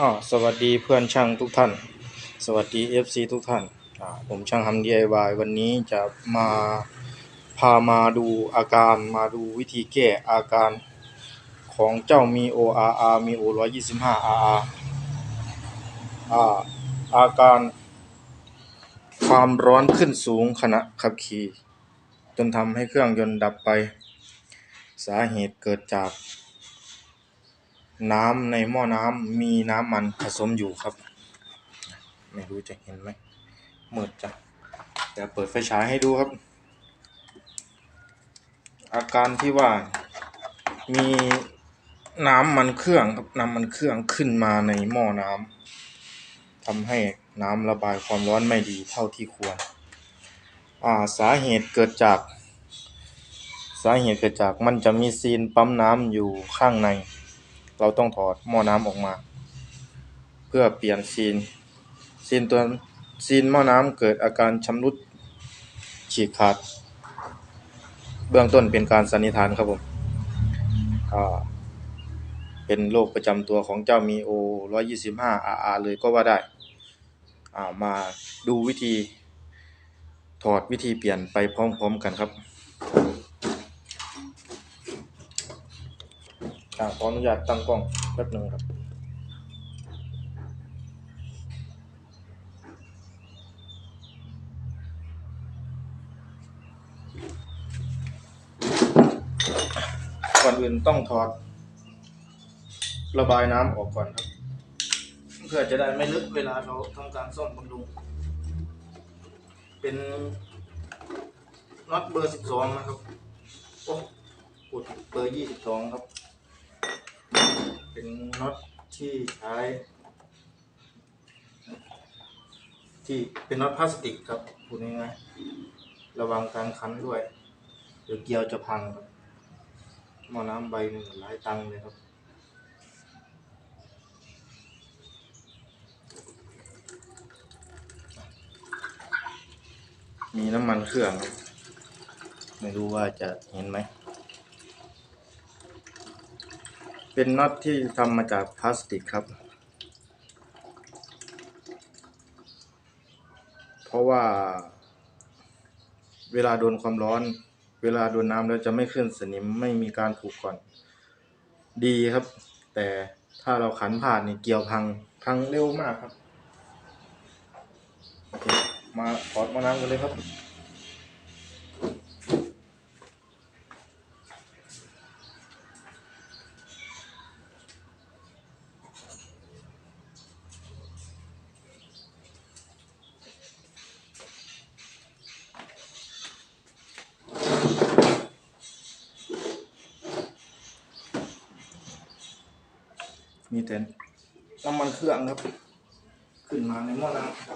อ๋อสวัสดีเพื่อนช่างทุกท่าน สวัสดี FC ทุกท่านอ่าผมช่างทำ DIY วันนี้จะมาพามาดูอาการมาดูวิธีแก้อาการของเจ้ามี ORR มี O 125 RR อ่าอาการความร้อนขึ้นสูงขณะขับขี่จนทำให้เครื่องยนต์ดับไป สาเหตุเกิดจาก น้ำในหม้อน้ำมีน้ำมันผสมอยู่ครับ ไม่รู้จะเห็นไหมมืดจังเดี๋ยวเปิดไฟฉายให้ดูครับ อาการที่ว่ามีน้ำมันเครื่องครับน้ำมันเครื่องขึ้นมาในหม้อน้ำทำให้น้ำระบายความร้อนไม่ดีเท่าที่ควร อ่าสาเหตุเกิดจาก สาเหตุเกิดจากมันจะมีซีนปั๊มน้ำอยู่ข้างใน เราต้องถอดหม้อน้ำออกมา เพื่อเปลี่ยนซีน ซีนตัวซีนหม้อน้ำเกิดอาการชำรุดฉีกขาด เบื้องต้นเป็นการสันนิษฐานครับผมเป็นโรคประจำตัวของเจ้ามีโอ125 RR เลยก็ว่าได้อ่ามาดูวิธีถอดวิธีเปลี่ยนไปพร้อมๆกันครับ อ่าขออนุญาตตั้งกล้องแป๊บหนึ่งครับก่อนอื่นต้องถอด ระบายน้ำออกก่อนครับ เพื่อจะได้ไม่ลึกเวลาเราทำการซ่อมบำรุง เป็นน็อตเบอร์สิบสองนะครับ โอ้ปุดเบอร์ยี่สิบสองครับ เป็นน็อตที่ใช้ที่เป็นน็อตพลาสติกครับพูดง่ายๆระวังการคันด้วย เดี๋ยวเกียวจะพังครับหม้อน้ำใบหนึ่งหลายตังเลยครับมีน้ำมันเครื่อง ไม่รู้ว่าจะเห็นไหม เป็นน็อตที่ทำมาจากพลาสติกครับ เพราะว่า เวลาโดนความร้อน เวลาโดนน้ำแล้วจะไม่ขึ้นสนิมไม่มีการผุก่อน ดีครับ แต่ถ้าเราขันผ่านนี่เกี่ยวพังพังเร็วมากครับ มาถอดมาน้ำกันเลยครับ เต่น้ำมันเครื่องครับ ขึ้นมาในหม้อน้ำ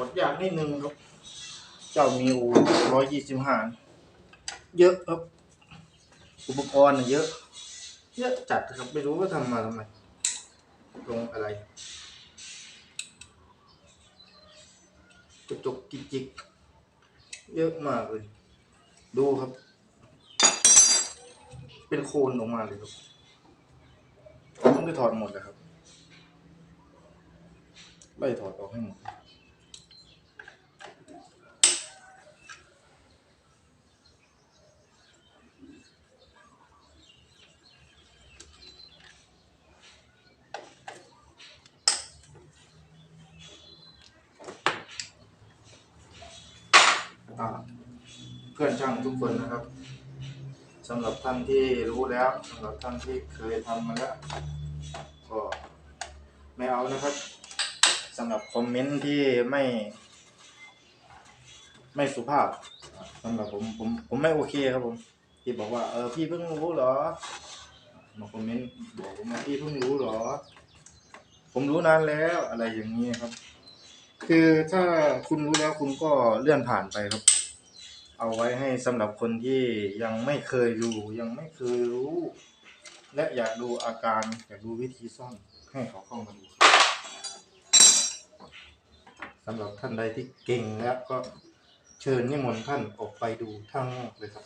ถอดยากนิดนึงครับ เจ้ามีอูร้อยยี่สิบห้าเยอะครับ อุปกรณ์น่ะเยอะ เยอะจัดครับไม่รู้ว่าทำมาทำไมลงอะไรกระจกจิกจิกเยอะมากเลย ดูครับ เป็นโคนออกมาเลยครับต้องไปถอดหมดเลยครับไล่ถอดออกให้หมด อ่าเพื่อนช่างทุก คนนะครับสำหรับท่านที่รู้แล้วสำหรับท่านที่เคยทำมาแล้วก็ไม่เอานะครับสำหรับคอมเมนต์ที่ไม่ ไม่สุภาพสำหรับผมผมผมไม่โอเคครับผม ที่บอกว่าเออพี่เพิ่งรู้เหรอมาคอมเมนต์บอกผมว่าพี่เพิ่งรู้เหรอ ผมรู้นานแล้วอะไรอย่างนี้ครับ คือถ้าคุณรู้แล้วคุณก็เลื่อนผ่านไปครับ เอาไว้ให้สำหรับคนที่ยังไม่เคยดูยังไม่เคยรู้ และอยากดูอาการอยากดูวิธีซ่อมให้เขาเข้ามาดูสำหรับท่านใดที่เก่งแล้วก็เชิญนิมนต์ท่านออกไปดูข้างนอกเลยครับ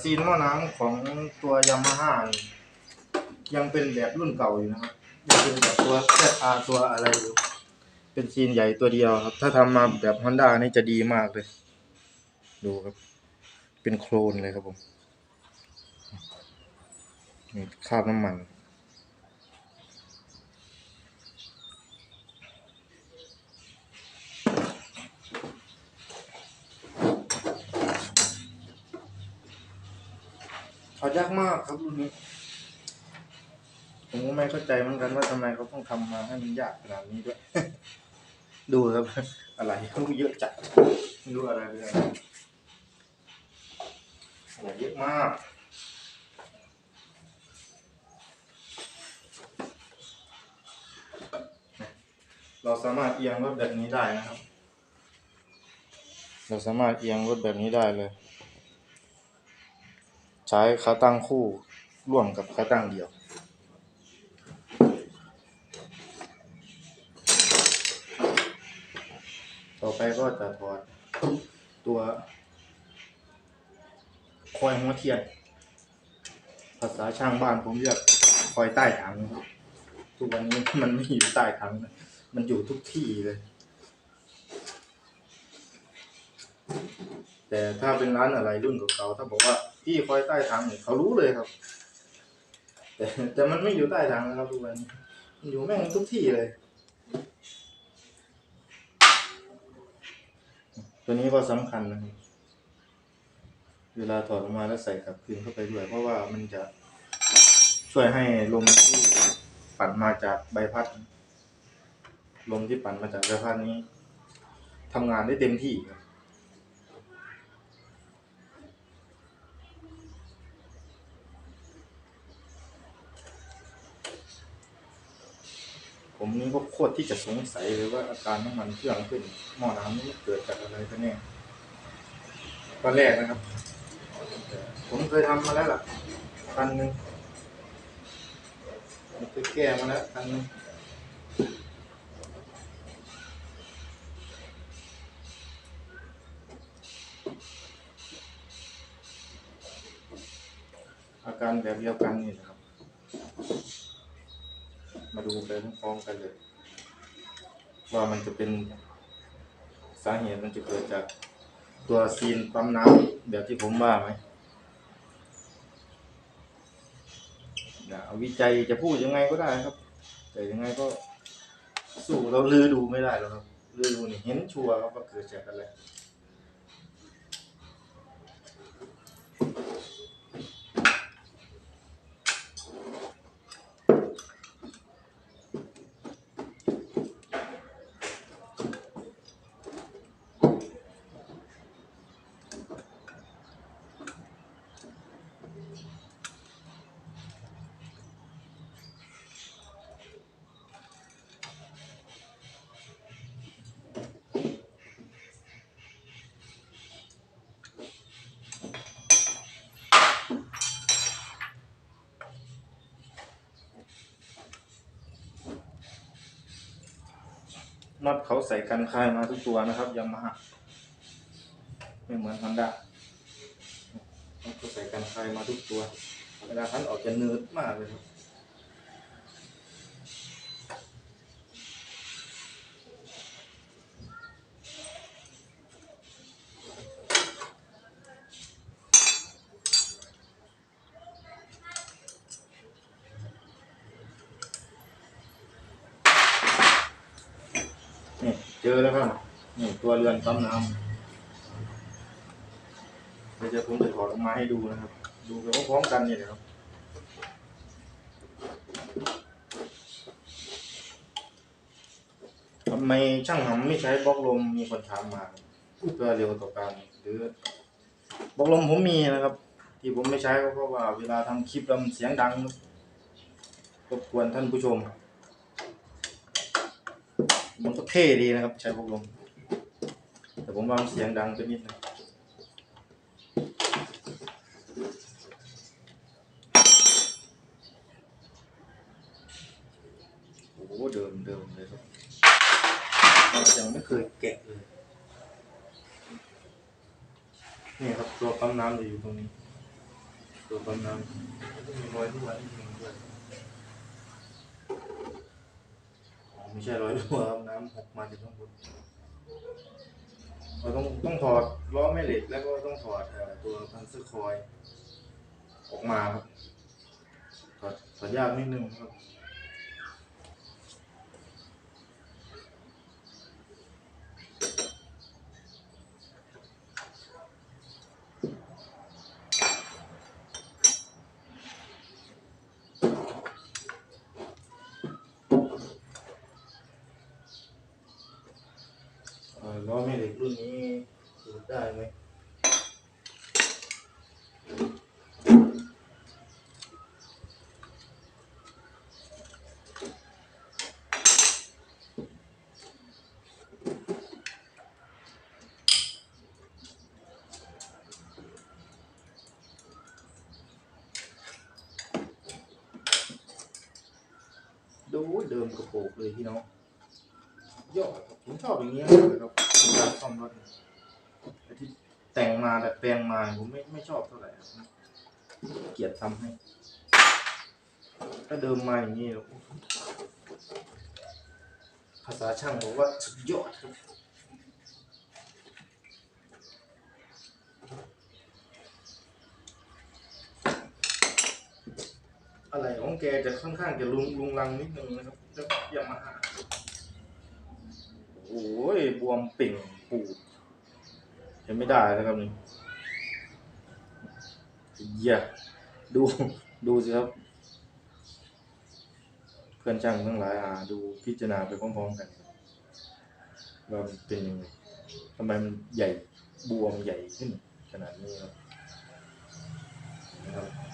ซีนหม้อน้ำของตัวยามาฮ่ายังเป็นแบบรุ่นเก่าอยู่นะครับยังเป็นแบบตัวแค่อาตัวอะไรอยู่เป็นซีนใหญ่ตัวเดียวครับ ถ้าทำมาแบบฮอนด้านี่จะดีมากเลย ดูครับ เป็นโครนเลยครับผมนี่คราบน้ำมัน เขายากมากครับรุ่นนี้ผมก็ไม่เข้าใจเหมือนกันว่าทำไมเขาต้องทำมาให้มันยากขนาดนี้ด้วย ดูครับ อะไรเขาเยอะจัดไม่รู้อะไรเลยอะไรเยอะมากเราสามารถเอียงรถแบบนี้ได้นะครับ เราสามารถเอียงรถแบบนี้ได้เลย ใช้ขาตั้งคู่ร่วมกับขาตั้งเดี่ยวต่อไปก็จะถอดตัวคอยหัวเทียน ภาษาช่างบ้านผมเรียกคอยใต้ถังครับทุกวันนี้มันไม่อยู่ใต้ถัง มันอยู่ทุกที่เลย แต่ถ้าเป็นร้านอะไรรุ่นเก่าๆถ้าบอกว่าพี่คอยใต้ถังเนี่ยเขารู้เลยครับ แต่แต่มันไม่อยู่ใต้ถังนะครับทุกวันมันอยู่แม่งทุกที่เลย ตัวนี้ก็สำคัญนะครับเวลาถอดออกมาแล้วใส่กลับคืนเข้าไปด้วย เพราะว่ามันจะช่วยให้ลมที่ปั่นมาจากใบพัด ลมที่ปั่นมาจากใบพัดนี้ทำงานได้เต็มที่ครับ ผมนี่ก็โคตรที่จะสงสัยเลยว่าอาการน้ำมันเครื่องขึ้นหม้อน้ำนี่เกิดจากอะไรกันแน่ตอนแรกนะครับ ผมเคยทำมาแล้วล่ะคันหนึ่งเคยแก้มาแล้วคันหนึ่งอาการแบบเดียวกันนี่นะครับ มาดูไปพร้อมๆกันเลย ว่ามันจะเป็นสาเหตุมันจะเกิดจากตัวซีนปั๊มน้ำแบบที่ผมว่าไหมอย่าเอาวิจัยจะพูดยังไงก็ได้ครับ แต่ยังไงก็สู้เราลือดูไม่ได้หรอกครับลือดูนี่เห็นชัวร์ครับว่าเกิดจากอะไร น็อตเขาใส่กันคายมาทุกตัวนะครับยามาฮ่าไม่เหมือนฮอนด้าน็อตเขาใส่กันคายมาทุกตัว เวลาคันออกจะเนิร์ดมากเลยครับ จอแล้วครับนี่ตัวเรือนปั๊มน้ำเดี๋ยวจะผมจะถอดออกมา ให้ดูนะครับ ดูไปพร้อมๆกันเนี่ยนะครับทำไมช่างหำไม่ใช้บล็อกลมมีคนถามมาเพื่อเร็วต่อการหรือบล็อกลมผมมีนะครับ ที่ผมไม่ใช้ก็เพราะว่าเวลาทำคลิปแล้วมันเสียงดังรบกวนท่านผู้ชม มันก็เท่ดีนะครับ ใช้บล็อกลมแต่ผมว่ามันเสียงดังไปนิดนึงโอ้โหเดิมเดิมเลยครับ ยังไม่ เคยแกะเลยนี่ครับตัวปั๊มน้ำจะอยู่ตรงนี้ ตัวปั๊มน้ำมีรอยรั่วนิดนึงด้วยอ๋อไม่ใช่รอยรั่วครับน้ำหกมาจากข้างบนเราต้องต้องถอดล้อแม่เหล็กแล้วก็ต้องถอดเอ่อตัวพันเซอร์คอยล์ออกมาครับถอดถอดยากนิดนึงครับ เอ่อล้อแม่เหล็กรุ่นนี้สูดได้ไหม ดูเดิมกระโปงเลยพี่น้องยอดผมชอบอย่างเงี้ยเลยครับการซ่อมรถที่แต่งมาแต่แปลงมาผมไม่ไม่ชอบเท่าไหร่เกลียดทำให้ ถ้าเดิมมาอย่างนี้ยภาษาช่างบอกว่าสุดยอดครับ อะไรของแกจะค่อนข้างจะลุงลุงลังนิดนึงนะครับจะยามาฮ่าโอ้ยบวมปิ่งปูดเห็นไม่ได้แล้วครับนี่เหี้ยดูดูสิครับ เพื่อนช่างทั้งหลายอ่าดูพิจารณาไปพร้อมๆกันว่ามันเป็นยังไงทำไมมันใหญ่บวมใหญ่ขึ้นขนาดนี้ครับนะครับ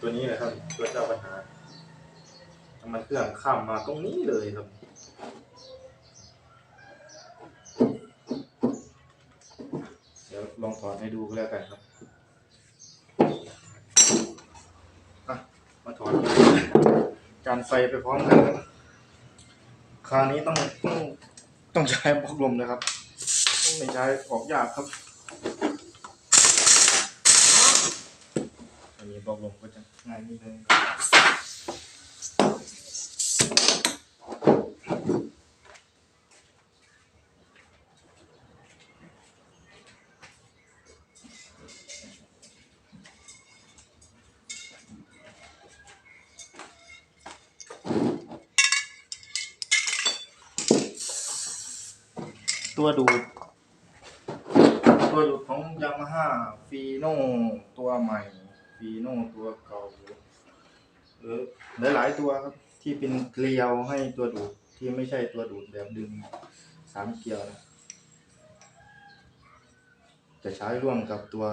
ตัวนี้นะครับ ตัวเจ้าปัญหาทำไมเครื่องข้ามมาตรงนี้เลยครับเดี๋ยวลองถอดให้ดูก็แล้วกันครับมาถอดการไฟไปพร้อมกันครับคราวนี้ต้องต้องต้องใช้บล็อกลมนะครับ ไม่ใช้ออกยากครับ อันนี้บอกลมก็จะง่ายนิดนึงตัวดูด ตัวดูดของยามาฮ่าฟีโน่ตัวใหม่ ฟีโน่ตัวเก่าหรือหลายๆตัวครับ ที่เป็นเกลียวให้ตัวดูดที่ไม่ใช่ตัวดูดแบบดึงสามเกลียวนะจะใช้ร่วมกับตัว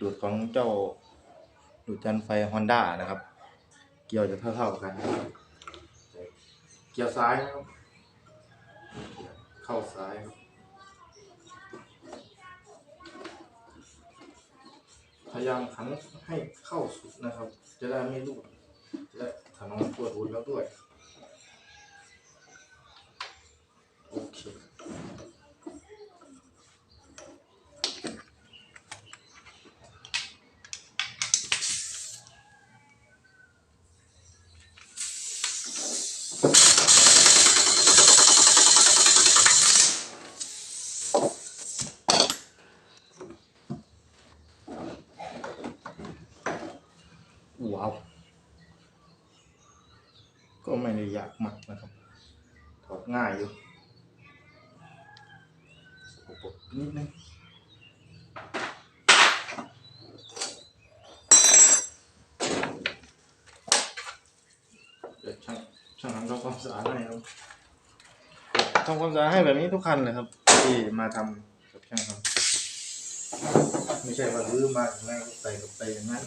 ดูดของเจ้าดูดจันไฟฮอนด้านะครับ เกลียวจะเท่าๆกันเกลียวซ้ายครับเข้าซ้ายครับ พยายามขันให้เข้าสุดนะครับ จะได้ไม่รูดและถนอมตัวหุ่นแล้วด้วยโอเค ว้าก็ไม่ได้ยากมากนะครับทอดง่ายอยู่ปรกนิดนึงเดี๋ยวช่างช่างทำความสะอาดให้ครับทำความสะอาดให้แบบนี้ทุกคันเลยครับ ที่มาทำกับช่างทำไม่ใช่ว่าลื้อมาถึงแม่ก็ใส่กับไปอย่างนั้น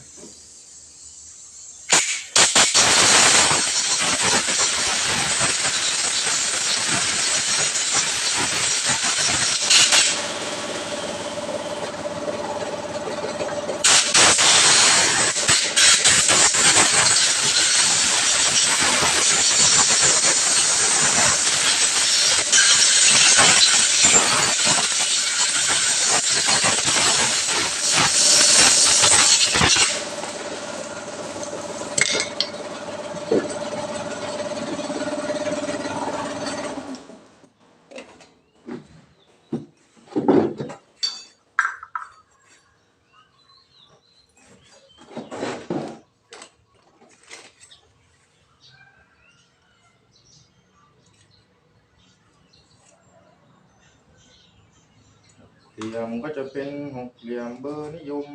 เป็นหกเหลี่ยมเบอร์นิยม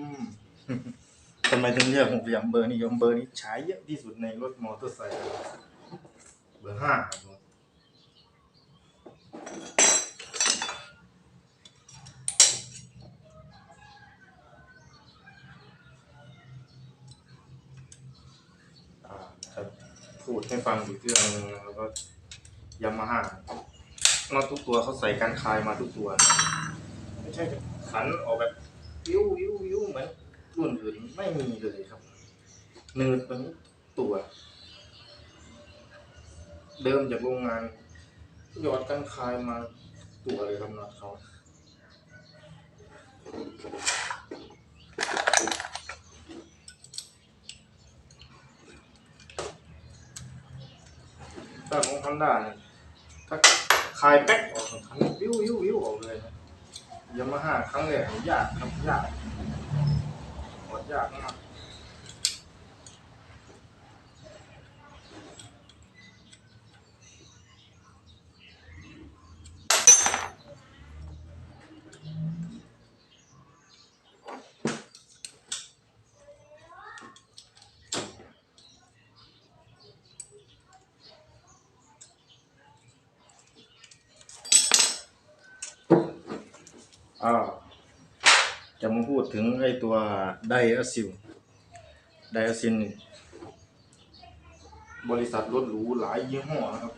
ทำไมถึงเรียกหกเหลี่ยมเบอร์นิยมเบอร์นี้ใช้เยอะที่สุดในรถมอเตอร์ไซค์เบอร์ห้าครับผมอ่าครับพูดให้ฟังอีกเรื่องหนึงแล้วก็ยามาฮ่านอตทุกตัวเขาใส่การคลายมาทุกตัว ไม่ใช่ ขันออกแบบวิววิววิวเหมือนรุ่นอื่นไม่มีเลยครับเนืดเป็นตัว เดิมจากโรงงานหยอดกันคายมาตัวเลยครับน็อตเขาถ้าของฮอนด้าเนี่ยถ้าคายแป๊กออกคันวิววิววิวออกเลยนะ ยามาฮ่าครั้งแรกยากครับยากหมดยากมาก อ้าจะมาพูดถึงไอ้ตัวไดอะซิลไดอะซินบริษัทรถหรูหลายยี่ห้อนะครับ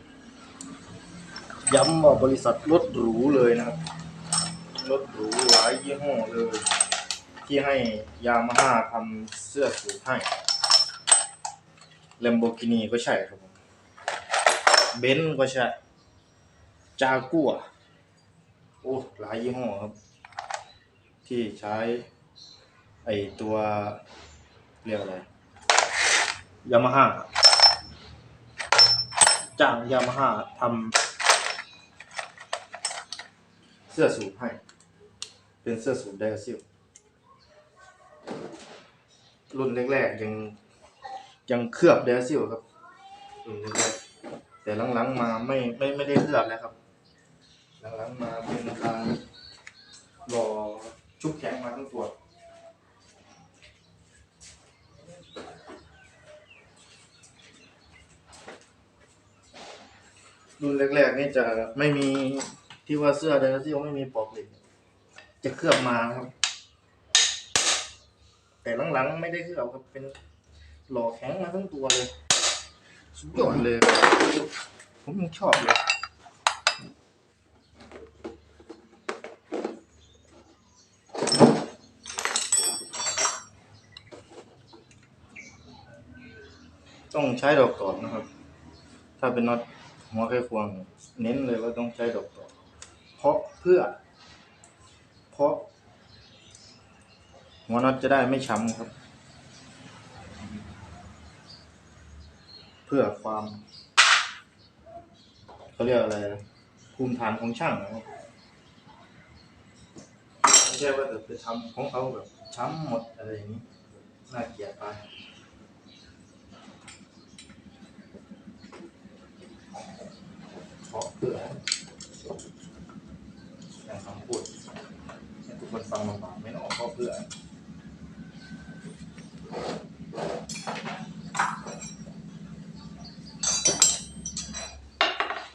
ย้ำว่าบริษัทรถหรูเลยนะครับ รถหรูหลายยี่ห้อเลย ที่ให้ยามาฮ่าทำเสื้อสูทให้ l ลมโบกินีก็ใช่ครับผมเบนซ์ก็ใช่จากัวโอ้หลายยี่ห้อครับ ที่ใช้ไอตัวเรียกอะไรยามาฮ่าจ้างยามาฮ่าทำเสื้อสูทให้ เป็นเสื้อสูทไดอะซิลรุ่นแรกๆยังยังเคลือบไดอะซิลครับรุ่นแรกแต่หลังๆมาไม่ไม่ไม่ได้เคลือบแล้วครับ หลังๆมาเป็นการรอ ชุบแข็งมาทั้งตัวรุ่นแรกๆนี่จะไม่มีที่ว่าเสื้อไดนาซิลไม่มีปลอกเหล็ก จะเคลือบมาครับ แต่หลังๆไม่ได้เคลือบครับเป็นหล่อแข็งมาทั้งตัวเลย สุดยอดเลย ผมยังชอบเลย ต้องใช้ดอกตอกนะครับ ถ้าเป็นน็อตหัวไขควง เน้นเลยว่าต้องใช้ดอกตอก เพราะเพื่อ เพราะ หัวน็อตจะได้ไม่ช้ำครับ เพื่อความเขาเรียกอะไรภูมิฐานของช่างนะครับไม่ใช่ว่าจะไปทำของเขาแบบช้ำหมดอะไรอย่างนี้น่าเกลียดไป ถเพราะเพื่ออย่างคำพูดให้ทุกคนฟังลำบากไม่นออกเพราะเพื่อ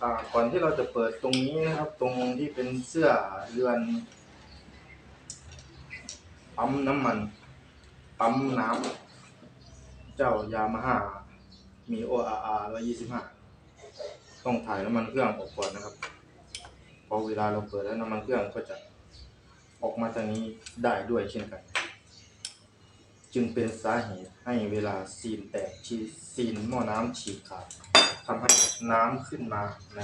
อ่าก่อนที่เราจะเปิดตรงนี้นะครับ ตรงที่เป็นเสื้อเรือนปั๊มน้ำมันปั๊มน้ำเจ้ายามาฮ่ามี ORR 125 ต้องถ่ายน้ำมันเครื่องออกก่อนนะครับพอเวลาเราเปิดแล้วน้ำมันเครื่องก็จะออกมาทางนี้ได้ด้วยเช่นกัน จึงเป็นสาเหตุให้เวลาซีนแตกชีซีนหม้อน้ำฉีกขาดทำให้น้ำขึ้นมาใน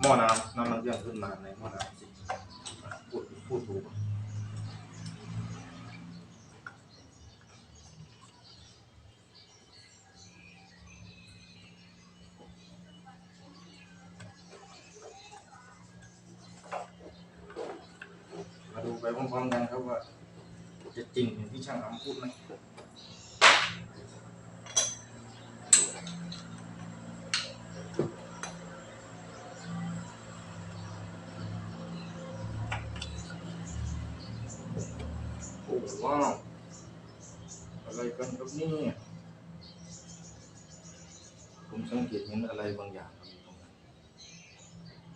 หม้อน้ำน้ำมันเครื่องขึ้นมาในหม้อน้ำสิพูดพูดถูก ไปพร้อมๆกันครับว่า จะจริงอย่างที่ช่างอำพูดไหมโอ้ว้าวอะไรกันครับนี่ผมสังเกตเห็นอะไรบางอย่างครับตรงนั้น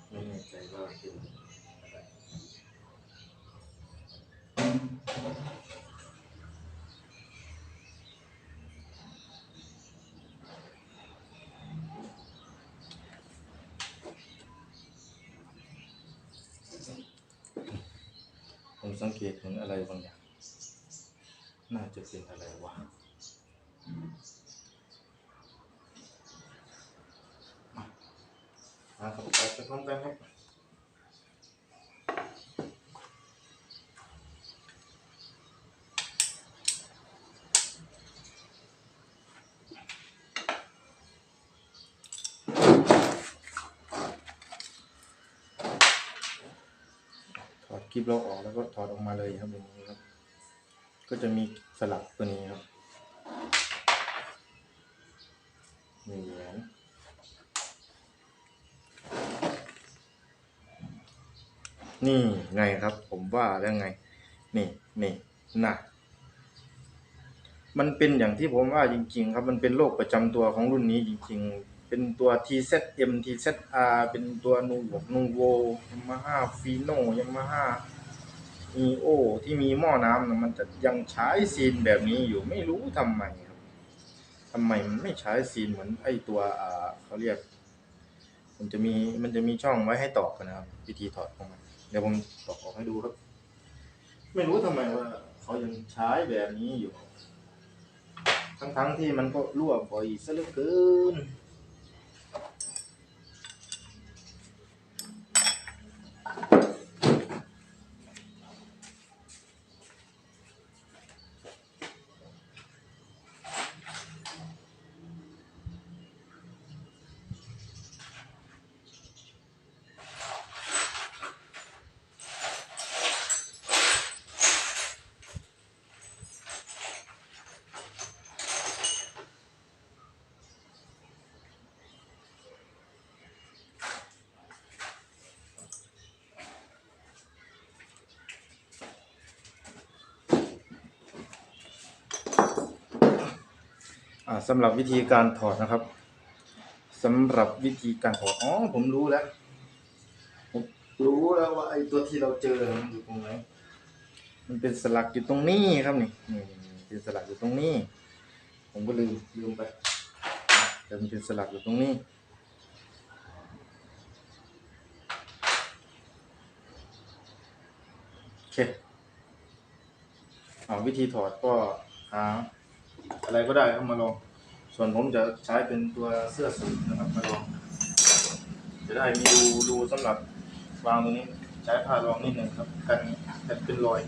ไม่แน่ใจว่าเป็นอะไร ผม สังเกตเห็นอะไรบางอย่าง น่าจะเป็นอะไรวะมาครับไปพร้อมกันครับ ลิปเราออกแล้วก็ถอดออกมาเลยครับอย่างนี้ครับ ก็จะมีสลักตัวนี้ครับมีแหวนนี่ไงครับ ผมว่าแล้วไง นี่นี่น่ะมันเป็นอย่างที่ผมว่าจริง ๆ ครับ มันเป็นโรคประจำตัวของรุ่นนี้จริง ๆ เป็นตัว TZM TZR เป็นตัวนูบวกนูโวยามาฮ่าฟีโนยามาฮ่าอีโอที่มีหม้อน้ำนะมันจะยังใช้ซีนแบบนี้อยู่ไม่รู้ทำไมครับทำไมมันไม่ใช้ซีนเหมือนไอตัวอ่าเขาเรียก มันจะมีมันจะมีช่องไว้ให้ตอกนะครับ วิธีถอดของมันเดี๋ยวผมตอกออกให้ดูครับ ไม่รู้ทำไมว่าเขายังใช้แบบนี้อยู่ ทั้งๆที่มันก็รั่วบ่อยซะเหลือเกิน สำหรับวิธีการถอดนะครับสำหรับวิธีการถอดอ๋อผมรู้แล้วผมรู้แล้วว่าไอ้ตัวที่เราเจอมันอยู่ตรงไหนมันเป็นสลักอยู่ตรงนี้ครับนี่นี่เป็นสลักอยู่ตรงนี้ ผมก็ลืมลืมไปแต่มันเป็นสลักอยู่ตรงนี้โอเคเอาวิธีถอดก็หา อะไรก็ได้ครับมาลอง ส่วนผมจะใช้เป็นตัวเสื้อสูทนะครับมาลอง จะได้มีรูรูสำหรับวางตรงนี้ ใช้ผ้ารองนิดหนึ่งครับกันกันเป็นรอย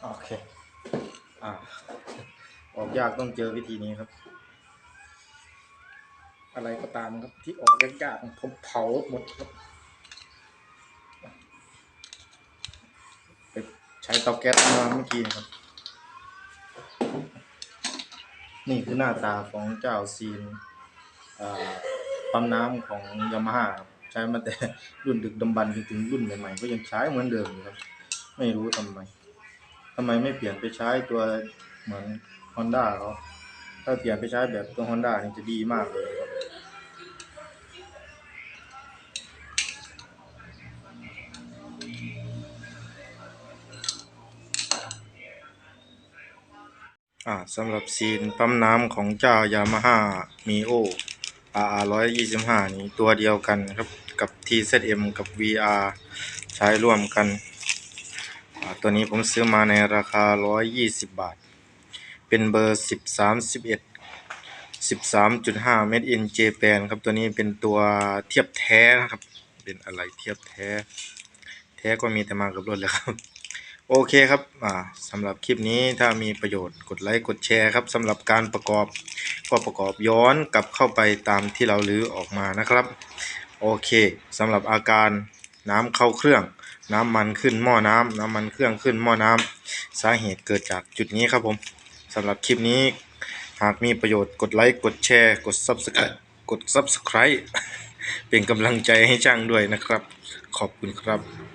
โอ่าออกยากต้องเจอวิธีนี้ครับ อะไรก็ตามครับที่ออกยากๆผมเผาหมดครับไปใช้เตาแก๊สมาเมื่อกี้นะครับ นี่คือหน้าตาของเจ้าซีนปั๊มน้ำของยามาฮ่าใช้มาแต่รุ่นดึกดำบรรพ์จนถึงรุ่นใหม่ๆก็ยังใช้เหมือนเดิมครับ ไม่รู้ทำไม ทำไมไม่เปลี่ยนไปใช้ตัวเหมือน Honda เขาถ้าเปลี่ยนไปใช้แบบตัว Honda นี่จะดีมากเลยอ่าสำหรับซีนปั๊มน้ำของเจ้ายามาฮ่ามีโอ RR 125 นี้ตัวเดียวกันครับ กับ TZM กับ VR ใช้ร่วมกัน ตัวนี้ผมซื้อมาในราคา 120 บาท เป็นเบอร์ 13 11 13.5 Made in Japan ครับ ตัวนี้เป็นตัวเทียบแท้นะครับ เป็นอะไรเทียบแท้ แท้ก็มีแต่มากับรถเลยครับ โอเคครับ อ่าสำหรับคลิปนี้ถ้ามีประโยชน์กดไลค์กดแชร์ครับสำหรับการประกอบก็ประกอบย้อนกลับเข้าไปตามที่เราลื้อออกมานะครับ โอเคสำหรับอาการน้ำเข้าเครื่อง น้ำมันขึ้นหม้อน้ำน้ำมันเครื่องขึ้นหม้อน้ำสาเหตุเกิดจากจุดนี้ครับผมสำหรับคลิปนี้หากมีประโยชน์กดไลค์กดแชร์กด Subscribe กด Subscribe เป็นกำลังใจให้ช่างด้วยนะครับ ขอบคุณครับ